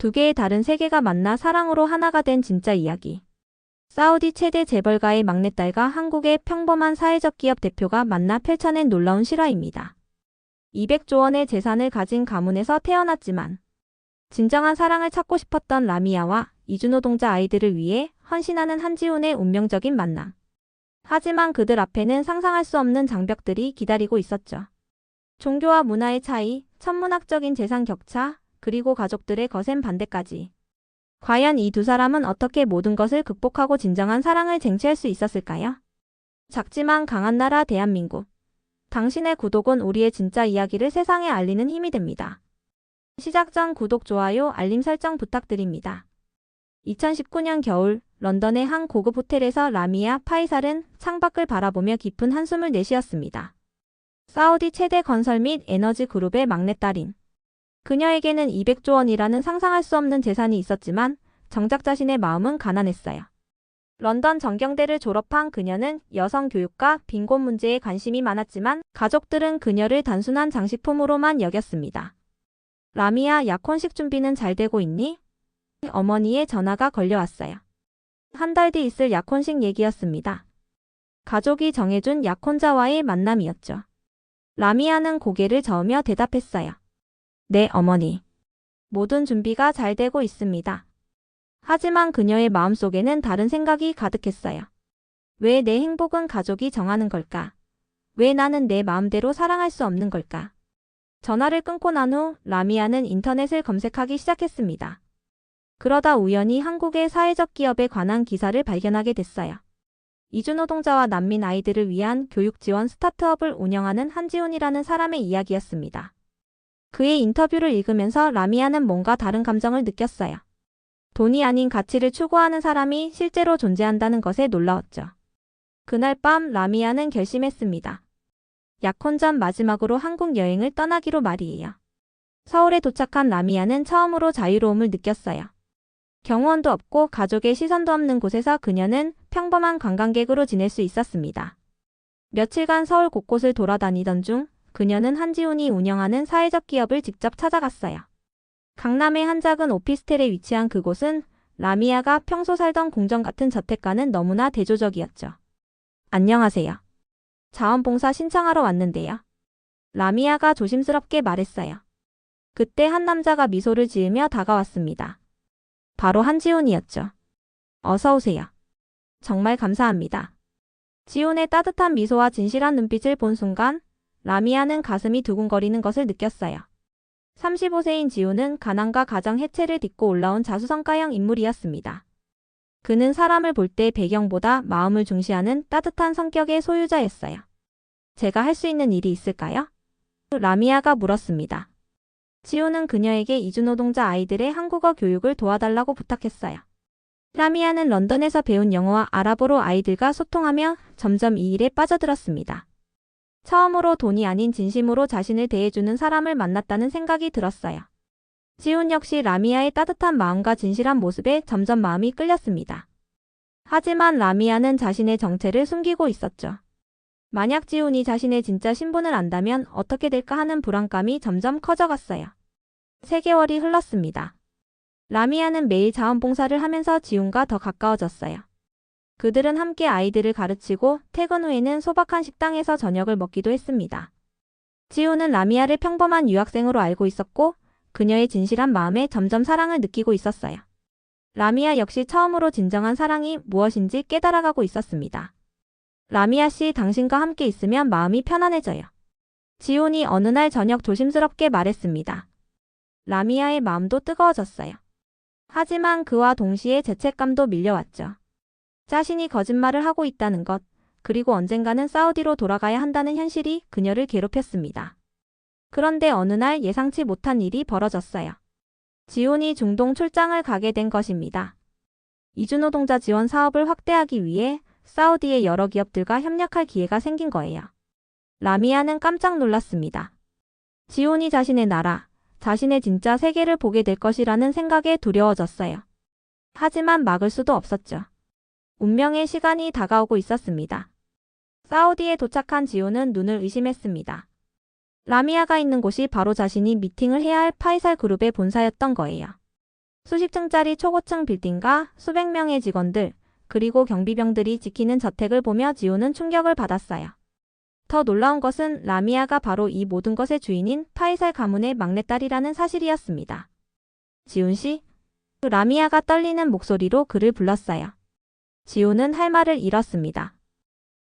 두 개의 다른 세계가 만나 사랑으로 하나가 된 진짜 이야기. 사우디 최대 재벌가의 막내딸과 한국의 평범한 사회적 기업 대표가 만나 펼쳐낸 놀라운 실화입니다. 200조 원의 재산을 가진 가문에서 태어났지만 진정한 사랑을 찾고 싶었던 라미아와 이주노동자 아이들을 위해 헌신하는 한지훈의 운명적인 만남. 하지만 그들 앞에는 상상할 수 없는 장벽들이 기다리고 있었죠. 종교와 문화의 차이, 천문학적인 재산 격차, 그리고 가족들의 거센 반대까지. 과연 이 두 사람은 어떻게 모든 것을 극복하고 진정한 사랑을 쟁취할 수 있었을까요? 작지만 강한 나라 대한민국. 당신의 구독은 우리의 진짜 이야기를 세상에 알리는 힘이 됩니다. 시작 전 구독, 좋아요, 알림 설정 부탁드립니다. 2019년 겨울 런던의 한 고급 호텔에서 라미아 파이살은 창밖을 바라보며 깊은 한숨을 내쉬었습니다. 사우디 최대 건설 및 에너지 그룹의 막내딸인 그녀에게는 200조 원이라는 상상할 수 없는 재산이 있었지만 정작 자신의 마음은 가난했어요. 런던 정경대를 졸업한 그녀는 여성 교육과 빈곤 문제에 관심이 많았지만 가족들은 그녀를 단순한 장식품으로만 여겼습니다. 라미아 약혼식 준비는 잘 되고 있니? 어머니의 전화가 걸려왔어요. 한 달 뒤 있을 약혼식 얘기였습니다. 가족이 정해준 약혼자와의 만남이었죠. 라미아는 고개를 저으며 대답했어요. 네, 어머니. 모든 준비가 잘 되고 있습니다. 하지만 그녀의 마음속에는 다른 생각이 가득했어요. 왜 내 행복은 가족이 정하는 걸까? 왜 나는 내 마음대로 사랑할 수 없는 걸까? 전화를 끊고 난 후 라미아는 인터넷을 검색하기 시작했습니다. 그러다 우연히 한국의 사회적 기업에 관한 기사를 발견하게 됐어요. 이주노동자와 난민 아이들을 위한 교육 지원 스타트업을 운영하는 한지훈이라는 사람의 이야기였습니다. 그의 인터뷰를 읽으면서 라미아는 뭔가 다른 감정을 느꼈어요. 돈이 아닌 가치를 추구하는 사람이 실제로 존재한다는 것에 놀라웠죠. 그날 밤 라미아는 결심했습니다. 약혼 전 마지막으로 한국 여행을 떠나기로 말이에요. 서울에 도착한 라미아는 처음으로 자유로움을 느꼈어요. 경호원도 없고 가족의 시선도 없는 곳에서 그녀는 평범한 관광객으로 지낼 수 있었습니다. 며칠간 서울 곳곳을 돌아다니던 중 그녀는 한지훈이 운영하는 사회적 기업을 직접 찾아갔어요. 강남의 한 작은 오피스텔에 위치한 그곳은 라미아가 평소 살던 궁전 같은 저택과는 너무나 대조적이었죠. 안녕하세요. 자원봉사 신청하러 왔는데요. 라미아가 조심스럽게 말했어요. 그때 한 남자가 미소를 지으며 다가왔습니다. 바로 한지훈이었죠. 어서 오세요. 정말 감사합니다. 지훈의 따뜻한 미소와 진실한 눈빛을 본 순간 라미아는 가슴이 두근거리는 것을 느꼈어요. 35세인 지훈은 가난과 가정 해체를 딛고 올라온 자수성가형 인물이었습니다. 그는 사람을 볼 때 배경보다 마음을 중시하는 따뜻한 성격의 소유자였어요. 제가 할 수 있는 일이 있을까요? 라미아가 물었습니다. 지훈은 그녀에게 이주노동자 아이들의 한국어 교육을 도와달라고 부탁했어요. 라미아는 런던에서 배운 영어와 아랍어로 아이들과 소통하며 점점 이 일에 빠져들었습니다. 처음으로 돈이 아닌 진심으로 자신을 대해주는 사람을 만났다는 생각이 들었어요. 지훈 역시 라미아의 따뜻한 마음과 진실한 모습에 점점 마음이 끌렸습니다. 하지만 라미아는 자신의 정체를 숨기고 있었죠. 만약 지훈이 자신의 진짜 신분을 안다면 어떻게 될까 하는 불안감이 점점 커져갔어요. 3개월이 흘렀습니다. 라미아는 매일 자원봉사를 하면서 지훈과 더 가까워졌어요. 그들은 함께 아이들을 가르치고 퇴근 후에는 소박한 식당에서 저녁을 먹기도 했습니다. 지훈은 라미아를 평범한 유학생으로 알고 있었고 그녀의 진실한 마음에 점점 사랑을 느끼고 있었어요. 라미아 역시 처음으로 진정한 사랑이 무엇인지 깨달아가고 있었습니다. 라미아 씨 당신과 함께 있으면 마음이 편안해져요. 지훈이 어느 날 저녁 조심스럽게 말했습니다. 라미아의 마음도 뜨거워졌어요. 하지만 그와 동시에 죄책감도 밀려왔죠. 자신이 거짓말을 하고 있다는 것, 그리고 언젠가는 사우디로 돌아가야 한다는 현실이 그녀를 괴롭혔습니다. 그런데 어느 날 예상치 못한 일이 벌어졌어요. 지훈이 중동 출장을 가게 된 것입니다. 이주노동자 지원 사업을 확대하기 위해 사우디의 여러 기업들과 협력할 기회가 생긴 거예요. 라미아는 깜짝 놀랐습니다. 지훈이 자신의 나라, 자신의 진짜 세계를 보게 될 것이라는 생각에 두려워졌어요. 하지만 막을 수도 없었죠. 운명의 시간이 다가오고 있었습니다. 사우디에 도착한 지훈은 눈을 의심했습니다. 라미아가 있는 곳이 바로 자신이 미팅을 해야 할 파이살 그룹의 본사였던 거예요. 수십 층짜리 초고층 빌딩과 수백 명의 직원들, 그리고 경비병들이 지키는 저택을 보며 지호는 충격을 받았어요. 더 놀라운 것은 라미아가 바로 이 모든 것의 주인인 파이살 가문의 막내딸이라는 사실이었습니다. 지훈 씨? 그 라미아가 떨리는 목소리로 그를 불렀어요. 지호는 할 말을 잃었습니다.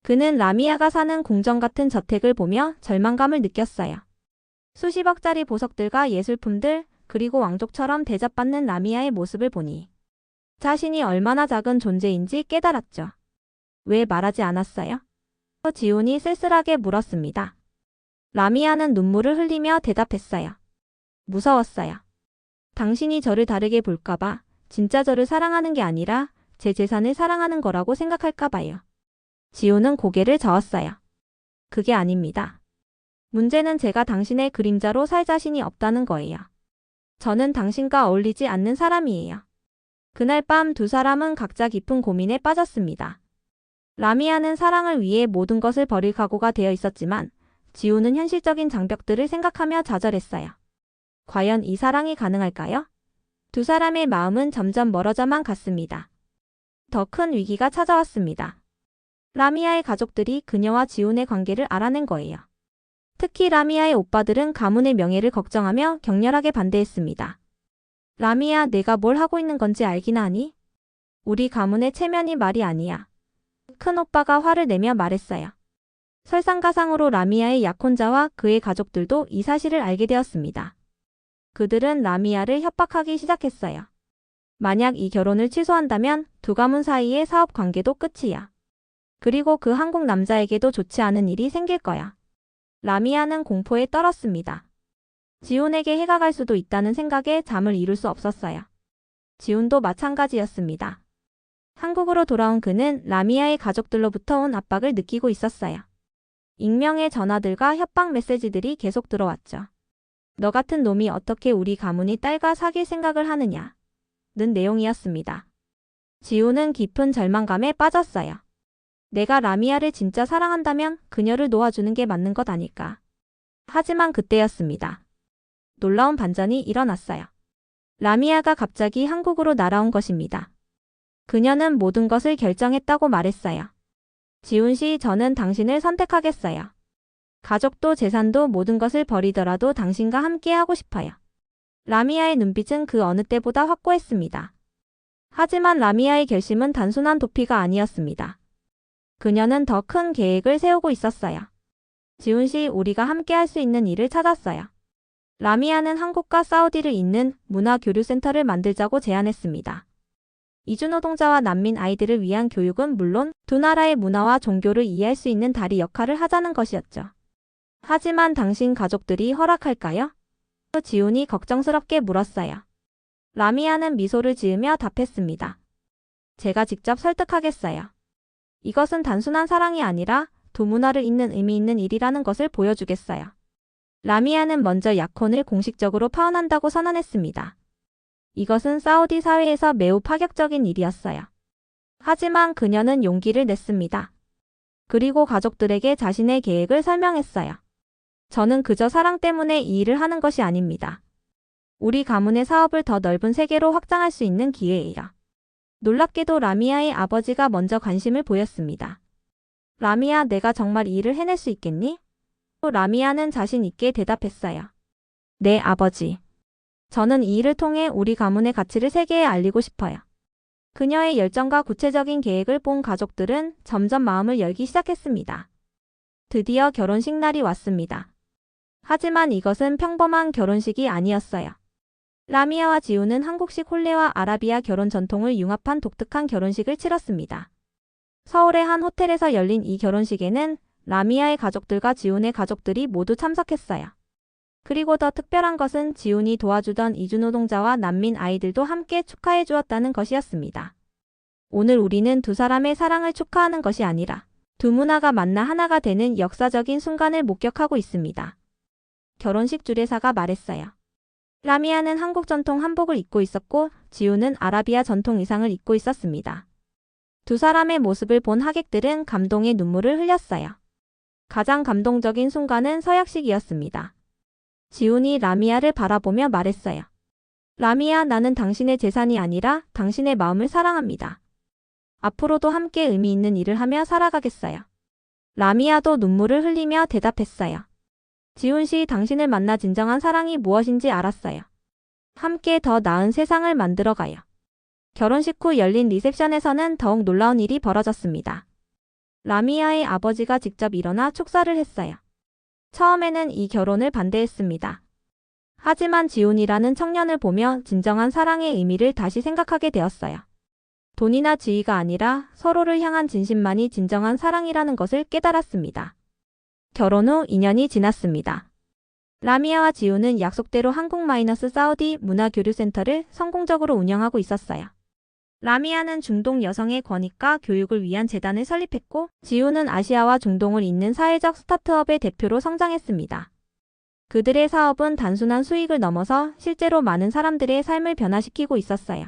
그는 라미아가 사는 궁정 같은 저택을 보며 절망감을 느꼈어요. 수십억짜리 보석들과 예술품들, 그리고 왕족처럼 대접받는 라미아의 모습을 보니 자신이 얼마나 작은 존재인지 깨달았죠. 왜 말하지 않았어요? 지훈이 쓸쓸하게 물었습니다. 라미아는 눈물을 흘리며 대답했어요. 무서웠어요. 당신이 저를 다르게 볼까봐 진짜 저를 사랑하는 게 아니라 제 재산을 사랑하는 거라고 생각할까 봐요. 지호는 고개를 저었어요. 그게 아닙니다. 문제는 제가 당신의 그림자로 살 자신이 없다는 거예요. 저는 당신과 어울리지 않는 사람이에요. 그날 밤 두 사람은 각자 깊은 고민에 빠졌습니다. 라미아는 사랑을 위해 모든 것을 버릴 각오가 되어 있었지만 지우는 현실적인 장벽들을 생각하며 좌절했어요. 과연 이 사랑이 가능할까요? 두 사람의 마음은 점점 멀어져만 갔습니다. 더 큰 위기가 찾아왔습니다. 라미아의 가족들이 그녀와 지훈의 관계를 알아낸 거예요. 특히 라미아의 오빠들은 가문의 명예를 걱정하며 격렬하게 반대했습니다. 라미아, 내가 뭘 하고 있는 건지 알긴 하니? 우리 가문의 체면이 말이 아니야. 큰 오빠가 화를 내며 말했어요. 설상가상으로 라미아의 약혼자와 그의 가족들도 이 사실을 알게 되었습니다. 그들은 라미아를 협박하기 시작했어요. 만약 이 결혼을 취소한다면 두 가문 사이의 사업 관계도 끝이야. 그리고 그 한국 남자에게도 좋지 않은 일이 생길 거야. 라미아는 공포에 떨었습니다. 지훈에게 해가 갈 수도 있다는 생각에 잠을 이룰 수 없었어요. 지훈도 마찬가지였습니다. 한국으로 돌아온 그는 라미아의 가족들로부터 온 압박을 느끼고 있었어요. 익명의 전화들과 협박 메시지들이 계속 들어왔죠. 너 같은 놈이 어떻게 우리 가문이 딸과 사귈 생각을 하느냐. 는 내용이었습니다. 지우는 깊은 절망감에 빠졌어요. 내가 라미아를 진짜 사랑한다면 그녀를 놓아주는 게 맞는 것 아닐까. 하지만 그때였습니다. 놀라운 반전이 일어났어요. 라미아가 갑자기 한국으로 날아온 것입니다. 그녀는 모든 것을 결정했다고 말했어요. 지훈 씨, 저는 당신을 선택하겠어요. 가족도 재산도 모든 것을 버리더라도 당신과 함께 하고 싶어요. 라미아의 눈빛은 그 어느 때보다 확고했습니다. 하지만 라미아의 결심은 단순한 도피가 아니었습니다. 그녀는 더 큰 계획을 세우고 있었어요. 지훈 씨, 우리가 함께 할 수 있는 일을 찾았어요. 라미아는 한국과 사우디를 잇는 문화교류센터를 만들자고 제안했습니다. 이주노동자와 난민 아이들을 위한 교육은 물론 두 나라의 문화와 종교를 이해할 수 있는 다리 역할을 하자는 것이었죠. 하지만 당신 가족들이 허락할까요? 지훈이 걱정스럽게 물었어요. 라미아는 미소를 지으며 답했습니다. 제가 직접 설득하겠어요. 이것은 단순한 사랑이 아니라 두 문화를 잇는 의미 있는 일이라는 것을 보여주겠어요. 라미아는 먼저 약혼을 공식적으로 파혼한다고 선언했습니다. 이것은 사우디 사회에서 매우 파격적인 일이었어요. 하지만 그녀는 용기를 냈습니다. 그리고 가족들에게 자신의 계획을 설명했어요. 저는 그저 사랑 때문에 이 일을 하는 것이 아닙니다. 우리 가문의 사업을 더 넓은 세계로 확장할 수 있는 기회예요. 놀랍게도 라미아의 아버지가 먼저 관심을 보였습니다. 라미아, 내가 정말 이 일을 해낼 수 있겠니? 또 라미아는 자신 있게 대답했어요. 네, 아버지. 저는 이 일을 통해 우리 가문의 가치를 세계에 알리고 싶어요. 그녀의 열정과 구체적인 계획을 본 가족들은 점점 마음을 열기 시작했습니다. 드디어 결혼식 날이 왔습니다. 하지만 이것은 평범한 결혼식이 아니었어요. 라미아와 지우는 한국식 홀레와 아라비아 결혼 전통을 융합한 독특한 결혼식을 치렀습니다. 서울의 한 호텔에서 열린 이 결혼식에는 라미아의 가족들과 지훈의 가족들이 모두 참석했어요. 그리고 더 특별한 것은 지훈이 도와주던 이주노동자와 난민 아이들도 함께 축하해 주었다는 것이었습니다. 오늘 우리는 두 사람의 사랑을 축하하는 것이 아니라 두 문화가 만나 하나가 되는 역사적인 순간을 목격하고 있습니다. 결혼식 주례사가 말했어요. 라미아는 한국 전통 한복을 입고 있었고 지우는 아라비아 전통 의상을 입고 있었습니다. 두 사람의 모습을 본 하객들은 감동의 눈물을 흘렸어요. 가장 감동적인 순간은 서약식이었습니다. 지훈이 라미아를 바라보며 말했어요. 라미야, 나는 당신의 재산이 아니라 당신의 마음을 사랑합니다. 앞으로도 함께 의미 있는 일을 하며 살아가겠어요. 라미야도 눈물을 흘리며 대답했어요. 지훈 씨, 당신을 만나 진정한 사랑이 무엇인지 알았어요. 함께 더 나은 세상을 만들어 가요. 결혼식 후 열린 리셉션에서는 더욱 놀라운 일이 벌어졌습니다. 라미아의 아버지가 직접 일어나 축사를 했어요. 처음에는 이 결혼을 반대했습니다. 하지만 지훈이라는 청년을 보며 진정한 사랑의 의미를 다시 생각하게 되었어요. 돈이나 지위가 아니라 서로를 향한 진심만이 진정한 사랑이라는 것을 깨달았습니다. 결혼 후 2년이 지났습니다. 라미아와 지훈은 약속대로 한국-사우디 문화교류센터를 성공적으로 운영하고 있었어요. 라미아는 중동 여성의 권익과 교육을 위한 재단을 설립했고, 지훈은 아시아와 중동을 잇는 사회적 스타트업의 대표로 성장했습니다. 그들의 사업은 단순한 수익을 넘어서 실제로 많은 사람들의 삶을 변화시키고 있었어요.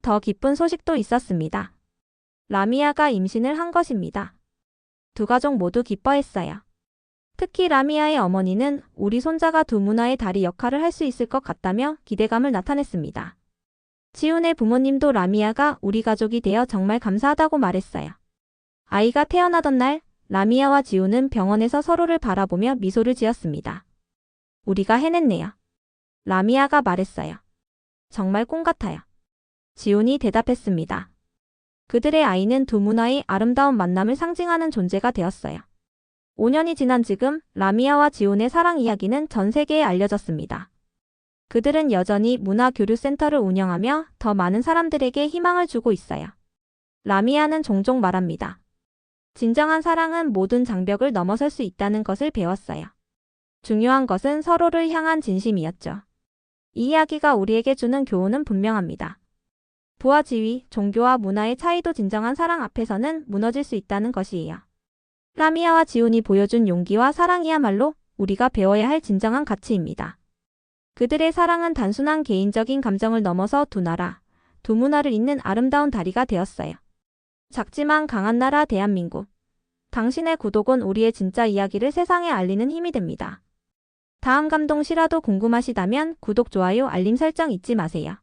더 기쁜 소식도 있었습니다. 라미아가 임신을 한 것입니다. 두 가족 모두 기뻐했어요. 특히 라미아의 어머니는 우리 손자가 두 문화의 다리 역할을 할 수 있을 것 같다며 기대감을 나타냈습니다. 지훈의 부모님도 라미아가 우리 가족이 되어 정말 감사하다고 말했어요. 아이가 태어나던 날, 라미아와 지훈은 병원에서 서로를 바라보며 미소를 지었습니다. 우리가 해냈네요. 라미아가 말했어요. 정말 꿈 같아요. 지훈이 대답했습니다. 그들의 아이는 두 문화의 아름다운 만남을 상징하는 존재가 되었어요. 5년이 지난 지금 라미아와 지훈의 사랑 이야기는 전 세계에 알려졌습니다. 그들은 여전히 문화교류센터를 운영하며 더 많은 사람들에게 희망을 주고 있어요. 라미아는 종종 말합니다. 진정한 사랑은 모든 장벽을 넘어설 수 있다는 것을 배웠어요. 중요한 것은 서로를 향한 진심이었죠. 이 이야기가 우리에게 주는 교훈은 분명합니다. 부와 지위, 종교와 문화의 차이도 진정한 사랑 앞에서는 무너질 수 있다는 것이에요. 라미아와 지훈이 보여준 용기와 사랑이야말로 우리가 배워야 할 진정한 가치입니다. 그들의 사랑은 단순한 개인적인 감정을 넘어서 두 나라, 두 문화를 잇는 아름다운 다리가 되었어요. 작지만 강한 나라 대한민국. 당신의 구독은 우리의 진짜 이야기를 세상에 알리는 힘이 됩니다. 다음 감동 실화도 궁금하시다면 구독, 좋아요, 알림 설정 잊지 마세요.